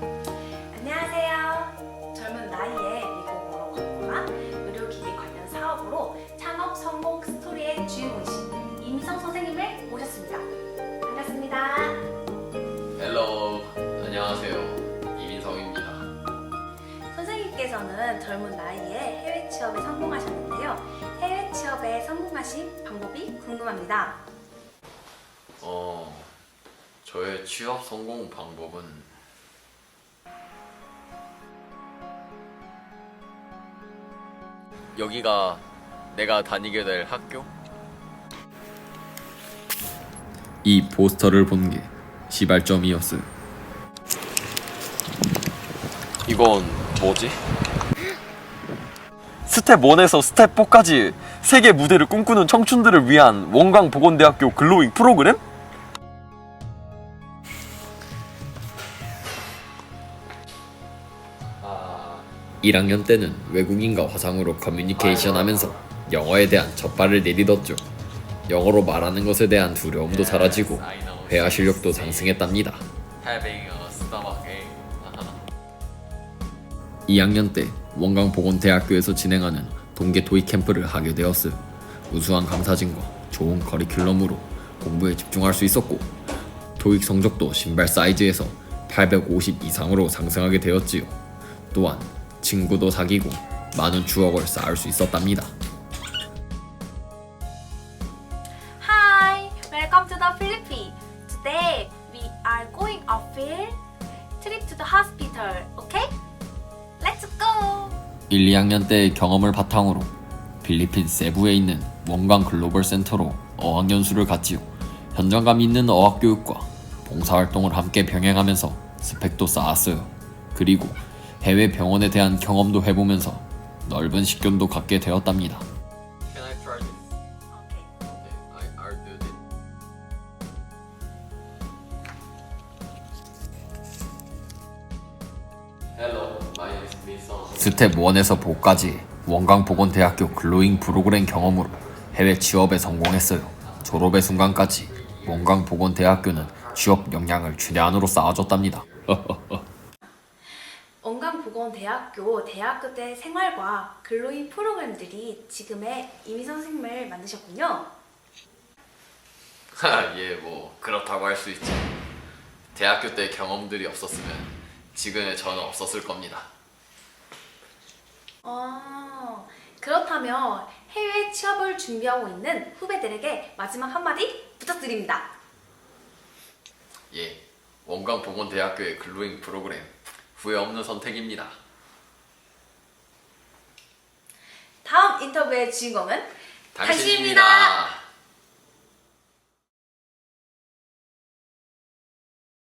안녕하세요. 젊은 나이에 미국으로 건너간 의료기기 관련 사업으로 창업 성공 스토리의 주인공이신 임성 선생님을 모셨습니다. 반갑습니다. 헬로 안녕하세요 이민성입니다 선생님께서는 젊은 나이에 해외 취업에 성공하셨는데요. 해외 취업에 성공하신 방법이 궁금합니다. 어 저의 취업 성공 방법은 여기가 내가 다니게 될 학교? 이 포스터를 본 게 시발점이었어요 이건 뭐지? 스텝 1에서 스텝 4까지 세계 무대를 꿈꾸는 청춘들을 위한 원광보건대학교 글로잉 프로그램? 1학년 때는 외국인과 화상으로 커뮤니케이션 하면서 영어에 대한 첫발을 내딛었죠. 영어로 말하는 것에 대한 두려움도 사라지고 회화 실력도 상승했답니다. 2학년 때 원광보건대학교에서 진행하는 동계 토익 캠프를 하게 되었어요. 우수한 강사진과 좋은 커리큘럼으로 공부에 집중할 수 있었고 토익 성적도 신발 사이즈에서 850 이상으로 상승하게 되었지요. 또한 친구도 사귀고 많은 추억을 쌓을 수 있었답니다. Hi, welcome to the Philippines. Today we are going a field trip to the hospital. Okay? Let's go. 1, 2학년 때의 경험을 바탕으로 필리핀 세부에 있는 원광 글로벌 센터로 어학연수를 갔지요. 현장감 있는 어학교육과 봉사활동을 함께 병행하면서 스펙도 쌓았어요. 그리고 해외 병원에 대한 경험도 해보면서 넓은 식견도 갖게 되었답니다. 스텝 1에서 4까지 원광보건대학교 글로잉 프로그램 경험으로 해외 취업에 성공했어요. 졸업의 순간까지 원광보건대학교는 취업 역량을 최대한으로 쌓아줬답니다. 원광보건대학교 대학교 때 생활과 근로인 프로그램들이 지금의 이미 선생님을 만드셨군요. 예, 뭐 그렇다고 할 수 있죠. 대학교 때 경험들이 없었으면 지금의 저는 없었을 겁니다. 어, 그렇다면 해외 취업을 준비하고 있는 후배들에게 마지막 한마디 부탁드립니다. 예, 원광보건대학교의 글로잉 프로그램 후회 없는 선택입니다. 다음 인터뷰의 주인공은 당신입니다.